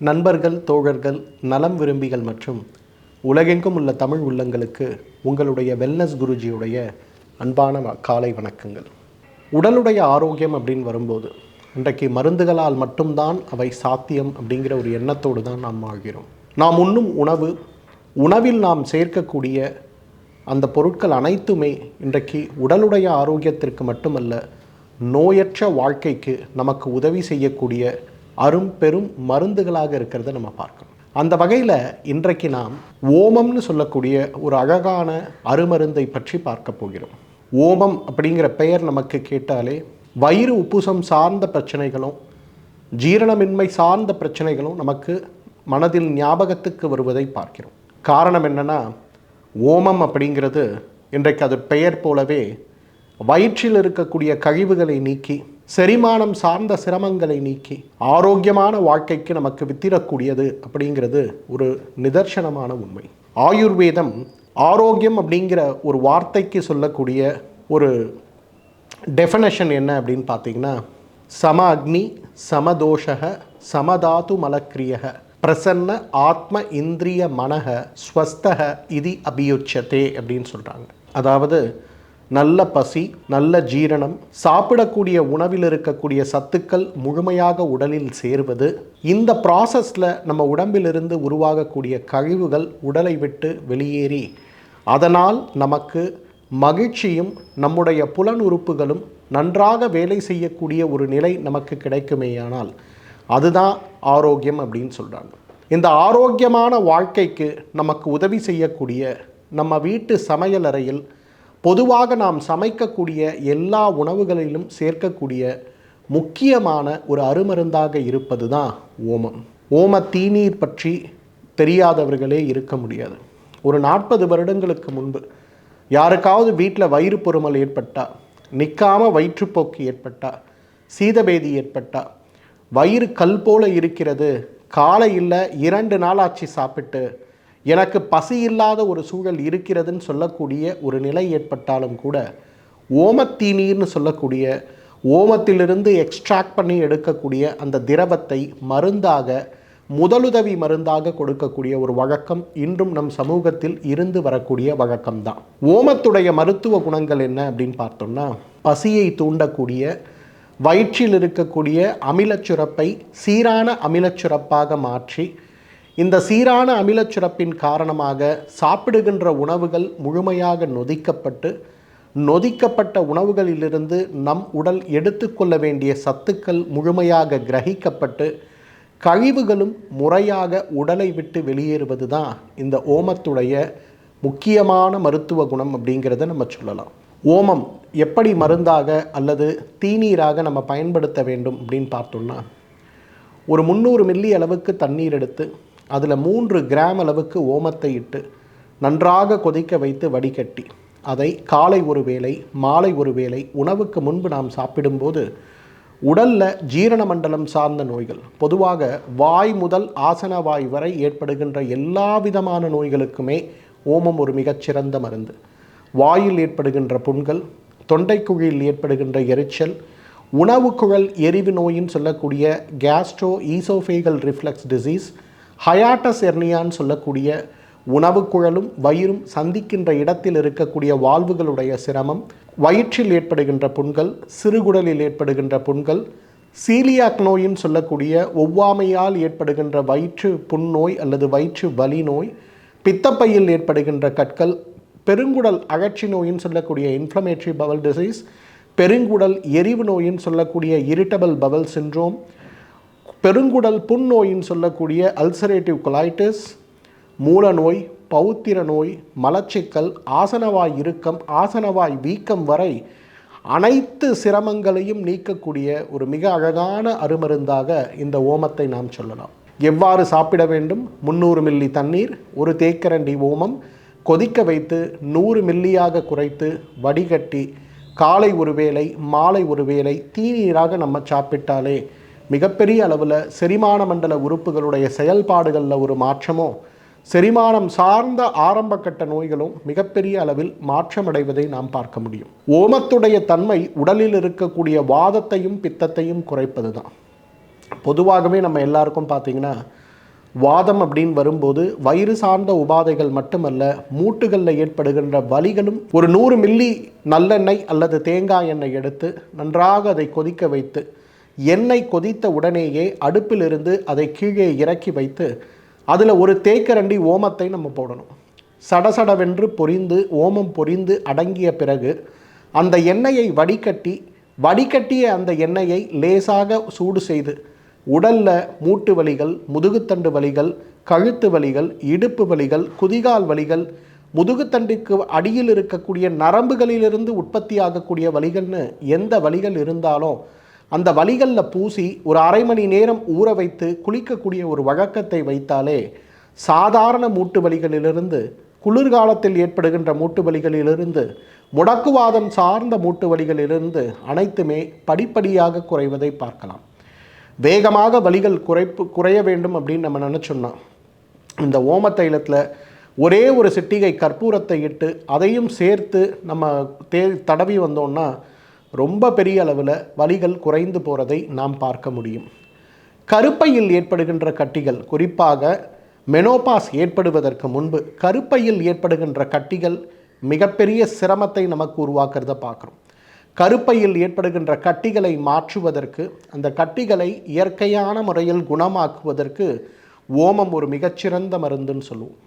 நண்பர்கள் தோழர்கள் நலம் விரும்பிகள் மற்றும் உலகெங்கும் உள்ள தமிழ் உள்ளங்களுக்கு உங்களுடைய வெல்னஸ் குருஜியுடைய அன்பான வ- காலை வணக்கங்கள். உடலுடைய ஆரோக்கியம் அப்படின்னு வரும்போது இன்றைக்கு மருந்துகளால் மட்டும்தான் அவை சாத்தியம் அப்படிங்கிற ஒரு எண்ணத்தோடு தான் நாம் ஆகிறோம் நாம் உண்ணும் உணவு உணவில் நாம் சேர்க்கக்கூடிய அந்த பொருட்கள் அனைத்துமே இன்றைக்கு உடலுடைய ஆரோக்கியத்திற்கு மட்டுமல்ல நோயற்ற வாழ்க்கைக்கு நமக்கு உதவி செய்யக்கூடிய அரும் பெரும் மருந்துகளாக இருக்கிறத நம்ம பார்க்கணும். அந்த வகையில் இன்றைக்கு நாம் ஓமம்னு சொல்லக்கூடிய ஒரு அழகான அருமருந்தை பற்றி பார்க்க போகிறோம். ஓமம் அப்படிங்கிற பெயர் நமக்கு கேட்டாலே வயிறு உப்புசம் சார்ந்த பிரச்சனைகளும் ஜீரணமின்மை சார்ந்த பிரச்சனைகளும் நமக்கு மனதில் ஞாபகத்துக்கு வருவதை பார்க்கிறோம். காரணம் என்னென்னா ஓமம் அப்படிங்கிறது இன்றைக்கு அது பெயர் போலவே வயிற்றில் இருக்கக்கூடிய கழிவுகளை நீக்கி செரிமானம் சார்ந்த சிரமங்களை நீக்கி ஆரோக்கியமான வாழ்க்கைக்கு நமக்கு வித்திடக்கூடியது அப்படிங்கிறது ஒரு நிதர்சனமான உண்மை. ஆயுர்வேதம் ஆரோக்கியம் அப்படிங்கிற ஒரு வார்த்தைக்கு சொல்லக்கூடிய ஒரு டெஃபனேஷன் என்ன அப்படின்னு பார்த்தீங்கன்னா சம அக்னி சமதோஷக சமதாத்து மலக்கிரியக பிரசன்ன ஆத்ம இந்திரிய மனக ஸ்வஸ்தக இது அபியுச்சதே அப்படின்னு சொல்கிறாங்க அதாவது நல்ல பசி நல்ல ஜீரணம் சாப்பிடக்கூடிய உணவில் இருக்கக்கூடிய சத்துக்கள் முழுமையாக உடலில் சேர்வது இந்த ப்ராசஸில் நம்ம உடம்பிலிருந்து உருவாகக்கூடிய கழிவுகள் உடலை விட்டு வெளியேறி அதனால் நமக்கு மகிழ்ச்சியும் நம்முடைய புலன் உறுப்புகளும் நன்றாக வேலை செய்யக்கூடிய ஒரு நிலை நமக்கு கிடைக்குமேயானால் அதுதான் ஆரோக்கியம் அப்படின்னு சொல்கிறாங்க இந்த ஆரோக்கியமான வாழ்க்கைக்கு நமக்கு உதவி செய்யக்கூடிய நம்ம வீட்டு சமையலறையில் பொதுவாக நாம் சமைக்கக்கூடிய எல்லா உணவுகளிலும் சேர்க்கக்கூடிய முக்கியமான ஒரு அருமருந்தாக இருப்பது தான் ஓமம். ஓம தீநீர் பற்றி தெரியாதவர்களே இருக்க முடியாது. ஒரு நாற்பது வருடங்களுக்கு முன்பு யாருக்காவது வீட்டில் வயிறு பொறுமல் ஏற்பட்டா நிற்காம வயிற்றுப்போக்கு ஏற்பட்டா சீதபேதி ஏற்பட்டா வயிறு கல் போல இருக்கிறது காலையில் இரண்டு நாளாச்சு சாப்பிட்டு எனக்கு பசி இல்லாத ஒரு சூழல் இருக்கிறதுன்னு சொல்லக்கூடிய ஒரு நிலை ஏற்பட்டாலும் கூட ஓமத்தீநீர்னு சொல்லக்கூடிய ஓமத்திலிருந்து எக்ஸ்ட்ராக்ட் பண்ணி எடுக்கக்கூடிய அந்த திரவத்தை மருந்தாக முதலுதவி மருந்தாக கொடுக்கக்கூடிய ஒரு வழக்கம் இன்றும் நம் சமூகத்தில் இருந்து வரக்கூடிய வழக்கம்தான். ஓமத்துடைய மருத்துவ குணங்கள் என்ன அப்படின்னு பார்த்தோம்னா பசியை தூண்டக்கூடிய வயிற்றில் இருக்கக்கூடிய அமிலச்சுரப்பை சீரான அமிலச்சுரப்பாக மாற்றி இந்த சீரான அமிலச்சுரப்பின் காரணமாக சாப்பிடுகின்ற உணவுகள் முழுமையாக நொதிக்கப்பட்டு நொதிக்கப்பட்ட உணவுகளிலிருந்து நம் உடல் எடுத்துக்கொள்ள வேண்டிய சத்துக்கள் முழுமையாக கிரகிக்கப்பட்டு கழிவுகளும் முறையாக உடலை விட்டு வெளியேறுவது தான் இந்த ஓமத்துடைய முக்கியமான மருத்துவ குணம் அப்படிங்கிறத நம்ம சொல்லலாம். ஓமம் எப்படி மருந்தாக அல்லது தீநீராக நம்ம பயன்படுத்த வேண்டும் அப்படின்னு பார்த்தோம்னா ஒரு முந்நூறு மில்லி அளவுக்கு தண்ணீர் எடுத்து அதில் மூன்று கிராம் அளவுக்கு ஓமத்தை இட்டு நன்றாக கொதிக்க வைத்து வடிகட்டி அதை காலை ஒரு வேளை மாலை ஒரு வேளை உணவுக்கு முன்பு நாம் சாப்பிடும்போது உடலில் ஜீரண மண்டலம் சார்ந்த நோய்கள் பொதுவாக வாய் முதல் ஆசன வாய் வரை ஏற்படுகின்ற எல்லா விதமான நோய்களுக்குமே ஓமம் ஒரு மிகச்சிறந்த மருந்து. வாயில் ஏற்படுகின்ற புண்கள் தொண்டைக்குழியில் ஏற்படுகின்ற எரிச்சல் உணவுக்குழல் எரிவு நோயின்னு சொல்லக்கூடிய gastro oesophageal reflux disease hiatus எர்னியான்னு சொல்லக்கூடிய உணவு குழலும் வயிறும் சந்திக்கின்ற இடத்தில் இருக்கக்கூடிய வாழ்வுகளுடைய சிரமம் வயிற்றில் ஏற்படுகின்ற புண்கள் சிறுகுடலில் ஏற்படுகின்ற புண்கள் சீலியாக் நோயின்னு சொல்லக்கூடிய ஒவ்வாமையால் ஏற்படுகின்ற வயிற்று புண்ணோய் அல்லது வயிற்று வலி நோய் பித்தப்பையில் ஏற்படுகின்ற கற்கள் பெருங்குடல் அகற்சி நோயின்னு சொல்லக்கூடிய இன்ஃப்ளமேட்ரி பவல் டிசீஸ் பெருங்குடல் எரிவு நோயின்னு சொல்லக்கூடிய இரிட்டபிள் பவல் சின்ட்ரோம் பெருங்குடல் புண்ணோயின்னு சொல்லக்கூடிய அல்சரேட்டிவ் கொலைட்டிஸ் மூலநோய் பௌத்திர நோய் மலச்சிக்கல் ஆசனவாய் இறுக்கம் ஆசனவாய் வீக்கம் வரை அனைத்து சிரமங்களையும் நீக்கக்கூடிய ஒரு மிக அழகான அருமருந்தாக இந்த ஓமத்தை நாம் சொல்லலாம். எவ்வாறு சாப்பிட வேண்டும்? முந்நூறு மில்லி தண்ணீர் ஒரு தேக்கரண்டி ஓமம் கொதிக்க வைத்து நூறு மில்லியாக குறைத்து வடிகட்டி காலை ஒரு வேளை மாலை ஒரு வேளை தீநீராக நம்ம சாப்பிட்டாலே மிகப்பெரிய அளவில் செரிமான மண்டல உறுப்புகளுடைய செயல்பாடுகளில் ஒரு மாற்றமோ செரிமானம் சார்ந்த ஆரம்பகட்ட நோய்களும் மிகப்பெரிய அளவில் மாற்றமடைவதை நாம் பார்க்க முடியும். ஓமத்துடைய தன்மை உடலில் இருக்கக்கூடிய வாதத்தையும் பித்தத்தையும் குறைப்பது தான் பொதுவாகவே நம்ம எல்லாருக்கும் பார்த்தீங்கன்னா வாதம் அப்படின்னு வரும்போது வயிறு சார்ந்த உபாதைகள் மட்டுமல்ல மூட்டுகளில் ஏற்படுகின்ற வலிகளும் ஒரு நூறு மில்லி நல்லெண்ணெய் அல்லது தேங்காய் எண்ணெய் எடுத்து நன்றாக அதை கொதிக்க வைத்து எண்ணெய் கொதித்த உடனேயே அடுப்பிலிருந்து அதை கீழே இறக்கி வைத்து அதில் ஒரு தேக்கரண்டி ஓமத்தை நம்ம போடணும். சடசடவென்று பொரிந்து ஓமம் பொரிந்து அடங்கிய பிறகு அந்த எண்ணெயை வடிகட்டி வடிகட்டிய அந்த எண்ணெயை லேசாக சூடு செய்து உடலில் மூட்டு வலிகள் முதுகுத்தண்டு வலிகள் கழுத்து வலிகள் இடுப்பு வலிகள் குதிகால் வலிகள் முதுகுத்தண்டுக்கு அடியில் இருக்கக்கூடிய நரம்புகளிலிருந்து உற்பத்தி ஆகக்கூடிய வலிகள்னு எந்த வலிகள் இருந்தாலும் அந்த வலிகளில் பூசி ஒரு அரை மணி நேரம் ஊற வைத்து குளிக்கக்கூடிய ஒரு வழக்கத்தை வைத்தாலே சாதாரண மூட்டு வலிகளிலிருந்து குளிர்காலத்தில் ஏற்படுகின்ற மூட்டு வலிகளிலிருந்து முடக்குவாதம் சார்ந்த மூட்டு வலிகளிலிருந்து அனைத்துமே படிப்படியாக குறைவதை பார்க்கலாம். வேகமாக வலிகள் குறைப்பு குறைய வேண்டும் அப்படின்னு நம்ம நினச்சோம்னா இந்த ஓம தைலத்தில் ஒரே ஒரு சிட்டிகை கற்பூரத்தை இட்டு அதையும் சேர்த்து நம்ம தே தடவி வந்தோம்னா ரொம்ப பெரிய அளவில் வலிகள் குறைந்து போகிறதை நாம் பார்க்க முடியும். கருப்பையில் ஏற்படுகின்ற கட்டிகள் குறிப்பாக மெனோபாஸ் ஏற்படுவதற்கு முன்பு கருப்பையில் ஏற்படுகின்ற கட்டிகள் மிகப்பெரிய சிரமத்தை நமக்கு உருவாக்குறத பார்க்குறோம். கருப்பையில் ஏற்படுகின்ற கட்டிகளை மாற்றுவதற்கு அந்த கட்டிகளை இயற்கையான முறையில் குணமாக்குவதற்கு ஓமம் ஒரு மிகச்சிறந்த மருந்துன்னு சொல்லுவோம்.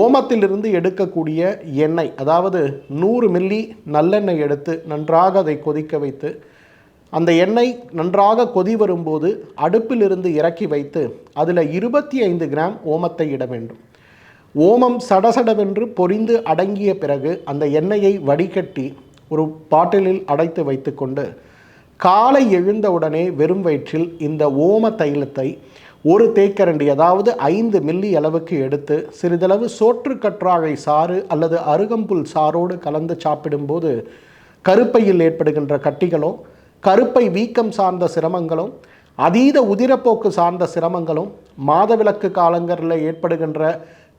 ஓமத்திலிருந்து எடுக்கக்கூடிய எண்ணெய் அதாவது நூறு மில்லி நல்லெண்ணெய் எடுத்து நன்றாக அதை கொதிக்க வைத்து அந்த எண்ணெய் நன்றாக கொதி வரும்போது அடுப்பிலிருந்து இறக்கி வைத்து அதில் இருபத்தி ஐந்து கிராம் ஓமத்தை இட வேண்டும். ஓமம் சடசடவென்று பொரிந்து அடங்கிய பிறகு அந்த எண்ணெயை வடிகட்டி ஒரு பாட்டிலில் அடைத்து வைத்துக்கொண்டு காலை எழுந்தவுடனே வெறும் வயிற்றில் இந்த ஓம தைலத்தை ஒரு தேக்கரண்டி அதாவது ஐந்து மில்லி அளவுக்கு எடுத்து சிறிதளவு சோற்று கற்றாழை சாறு அல்லது அருகம்புல் சாரோடு கலந்து சாப்பிடும்போது கருப்பையில் ஏற்படுகின்ற கட்டிகளோ கருப்பை வீக்கம் சார்ந்த சிரமங்களும் அதீத உதிரப்போக்கு சார்ந்த சிரமங்களும் மாதவிலக்கு காலங்களில் ஏற்படுகின்ற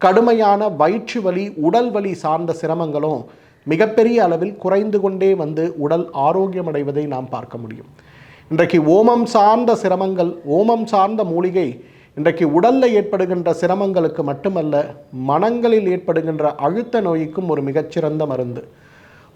கடுமையான வயிற்று வலி உடல் வலி சார்ந்த சிரமங்களும் மிகப்பெரிய அளவில் குறைந்து கொண்டே வந்து உடல் ஆரோக்கியமடைவதை நாம் பார்க்க முடியும். இன்றைக்கு ஓமம் சார்ந்த சிரமங்கள் ஓமம் சார்ந்த மூலிகை இன்றைக்கு உடலில் ஏற்படுகின்ற சிரமங்களுக்கு மட்டுமல்ல மனங்களில் ஏற்படுகின்ற அழுத்த நோய்க்கும் ஒரு மிகச்சிறந்த மருந்து.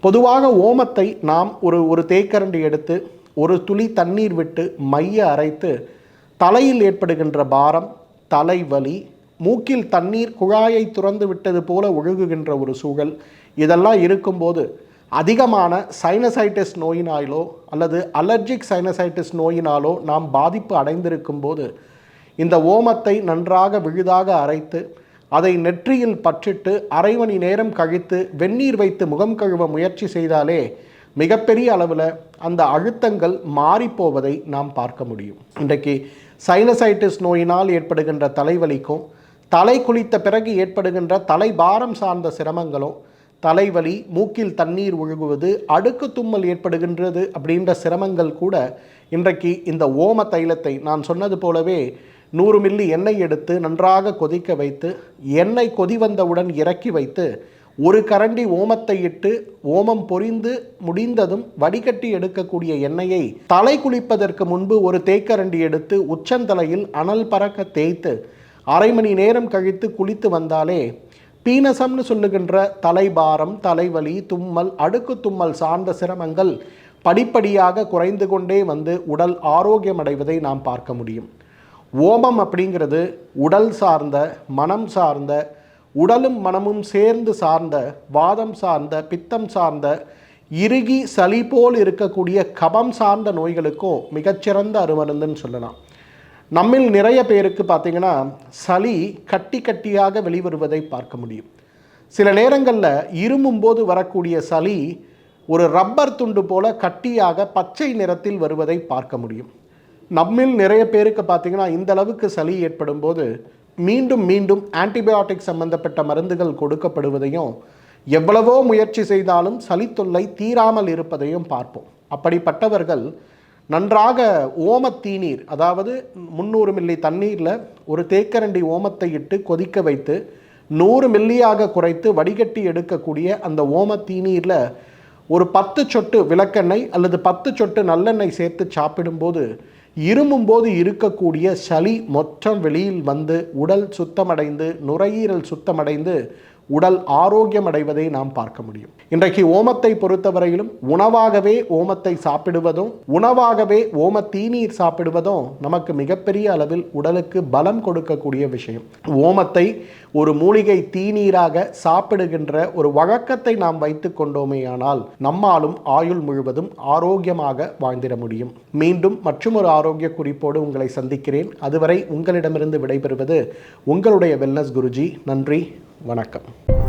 பொதுவாக ஓமத்தை நாம் ஒரு ஒரு தேக்கரண்டி எடுத்து ஒரு துளி தண்ணீர் விட்டு மைய அரைத்து தலையில் ஏற்படுகின்ற பாரம் தலைவலி மூக்கில் தண்ணீர் குழாயை துறந்து விட்டது போல ஒழுகுகின்ற ஒரு சூழல் இதெல்லாம் இருக்கும்போது அதிகமான சைனசைட்டிஸ் நோயினாலோ அல்லது அலர்ஜிக் சைனசைட்டிஸ் நோயினாலோ நாம் பாதிப்பு அடைந்திருக்கும் போது இந்த ஓமத்தை நன்றாக விழுதாக அரைத்து அதை நெற்றியில் பற்றிட்டு அரை மணி நேரம் கழித்து வெந்நீர் வைத்து முகம் கழுவ முயற்சி செய்தாலே மிகப்பெரிய அளவில் அந்த அழுத்தங்கள் மாறிப்போவதை நாம் பார்க்க முடியும். இன்றைக்கு சைனசைட்டிஸ் நோயினால் ஏற்படுகின்ற தலைவலிக்கும் தலை குளித்த பிறகு ஏற்படுகின்ற தலைபாரம் சார்ந்த சிரமங்களும் தலைவலி மூக்கில் தண்ணீர் ஒழுகுவது அடுக்கு தும்மல் ஏற்படுகின்றது அப்படின்ற சிரமங்கள் கூட இன்றைக்கு இந்த ஓம தைலத்தை நான் சொன்னது போலவே நூறு மில்லி எண்ணெய் எடுத்து நன்றாக கொதிக்க வைத்து எண்ணெய் கொதி வந்தவுடன் இறக்கி வைத்து ஒரு கரண்டி ஓமத்தை இட்டு ஓமம் பொரிந்து முடிந்ததும் வடிகட்டி எடுக்கக்கூடிய எண்ணெயை தலை குளிப்பதற்கு முன்பு ஒரு தேக்கரண்டி எடுத்து உச்சந்தலையில் அனல் பறக்க தேய்த்து அரை மணி நேரம் கழித்து குளித்து வந்தாலே பீனசம்னு சொல்லுகின்ற தலைபாரம் தலைவலி தும்மல் அடுக்கு தும்மல் சார்ந்த சிரமங்கள் படிப்படியாக குறைந்து கொண்டே வந்து உடல் ஆரோக்கியம் அடைவதை நாம் பார்க்க முடியும். ஓமம் அப்படிங்கிறது உடல் சார்ந்த மனம் சார்ந்த உடலும் மனமும் சேர்ந்து சார்ந்த வாதம் சார்ந்த பித்தம் சார்ந்த இறுகி சளி போல் இருக்கக்கூடிய கபம் சார்ந்த நோய்களுக்கும் மிகச்சிறந்த அருமருந்துன்னு சொல்லலாம். நம்மில் நிறைய பேருக்கு பார்த்தீங்கன்னா சளி கட்டி கட்டியாக வெளிவருவதை பார்க்க முடியும். சில நேரங்களில் இருமும்போது வரக்கூடிய சளி ஒரு ரப்பர் துண்டு போல கட்டியாக பச்சை நிறத்தில் வருவதை பார்க்க முடியும். நம்மில் நிறைய பேருக்கு பார்த்தீங்கன்னா இந்த அளவுக்கு சளி ஏற்படும் போது மீண்டும் மீண்டும் ஆன்டிபயோட்டிக் சம்பந்தப்பட்ட மருந்துகள் கொடுக்கப்படுவதையும் எவ்வளவோ முயற்சி செய்தாலும் சளி தொல்லை தீராமல் இருப்பதையும் பார்ப்போம். அப்படிப்பட்டவர்கள் நன்றாக ஓம தீநீர் அதாவது முந்நூறு மில்லி தண்ணீரில் ஒரு தேக்கரண்டி ஓமத்தை இட்டு கொதிக்க வைத்து நூறு மில்லியாக குறைத்து வடிகட்டி எடுக்கக்கூடிய அந்த ஓம தீநீரில் ஒரு பத்து சொட்டு விளக்கெண்ணெய் அல்லது பத்து சொட்டு நல்லெண்ணெய் சேர்த்து சாப்பிடும்போது இருமும் போது இருக்கக்கூடிய சளி மொத்தம் வெளியில் வந்து உடல் சுத்தமடைந்து நுரையீரல் சுத்தமடைந்து உடல் ஆரோக்கியம் அடைவதை நாம் பார்க்க முடியும். இன்றைக்கு ஓமத்தை பொறுத்தவரையிலும் உணவாகவே ஓமத்தை சாப்பிடுவதும் உணவாகவே ஓம தீநீர் சாப்பிடுவதும் நமக்கு மிகப்பெரிய அளவில் உடலுக்கு பலம் கொடுக்கக்கூடிய விஷயம். ஓமத்தை ஒரு மூலிகை தீநீராக சாப்பிடுகின்ற ஒரு வழக்கத்தை நாம் வைத்து கொண்டோமேயானால் நம்மாலும் ஆயுள் முழுவதும் ஆரோக்கியமாக வாழ்ந்திட முடியும். மீண்டும் மற்றும் ஒரு ஆரோக்கிய குறிப்போடு உங்களை சந்திக்கிறேன். அதுவரை உங்களிடமிருந்து விடைபெறுவது உங்களுடைய வெல்னஸ் குருஜி. நன்றி. வணக்கம்.